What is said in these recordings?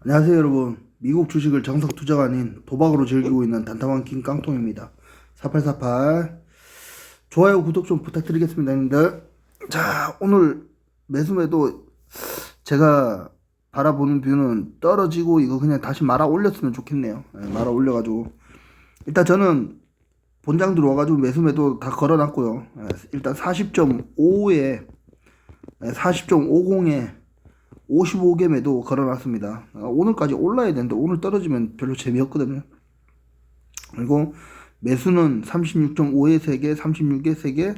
안녕하세요 여러분. 미국 주식을 정석 투자가 아닌 도박으로 즐기고 있는 단타왕 킹 깡통입니다. 4848 좋아요 구독 좀 부탁드리겠습니다 자 오늘 매수매도 제가 바라보는 뷰는 떨어지고 이거 그냥 다시 말아 올렸으면 좋겠네요. 예, 말아 올려가지고. 일단 저는 본장 들어와가지고 매수매도 다 걸어놨고요. 예, 일단 40.5에 40.50에 55개 매도 걸어놨습니다. 아, 오늘까지 올라야 되는데 오늘 떨어지면 별로 재미없거든요. 그리고 매수는 36.5에 3개, 36에 3개,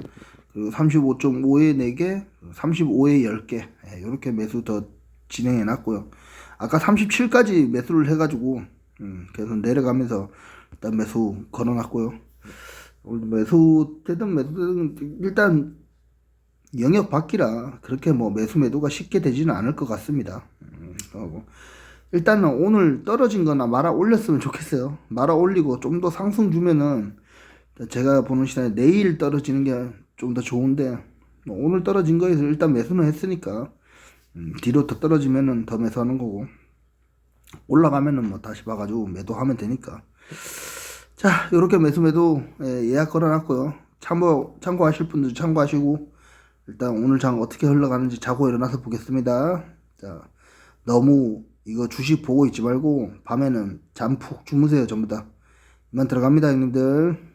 그리고 35.5에 4개, 35에 10개 이렇게 매수 더 진행해 놨고요. 아까 37까지 매수를 해가지고 음, 계속 내려가면서 일단 매수 걸어놨고요. 오늘 매수 되든 매수든 일단 영역 밖이라 그렇게 뭐 매수 매도가 쉽게 되지는 않을 것 같습니다. 음, 일단은 오늘 떨어진 거나 말아 올렸으면 좋겠어요. 말아 올리고 좀 더 상승 주면은 제가 보는 시간에 내일 떨어지는 게 좀 더 좋은데 뭐 오늘 떨어진 거에서 일단 매수는 했으니까 음, 뒤로 더 떨어지면은 더 매수하는 거고 올라가면은 뭐 다시 봐가지고 매도하면 되니까 자 요렇게 매수 매도 예, 예약 걸어놨고요. 참고 참고하실 분들 참고하시고 일단 오늘 장 어떻게 흘러가는지 자고 일어나서 보겠습니다. 자, 너무 이거 주식 보고 있지 말고 밤에는 잠 푹 주무세요, 전부 다. 이만 들어갑니다, 형님들.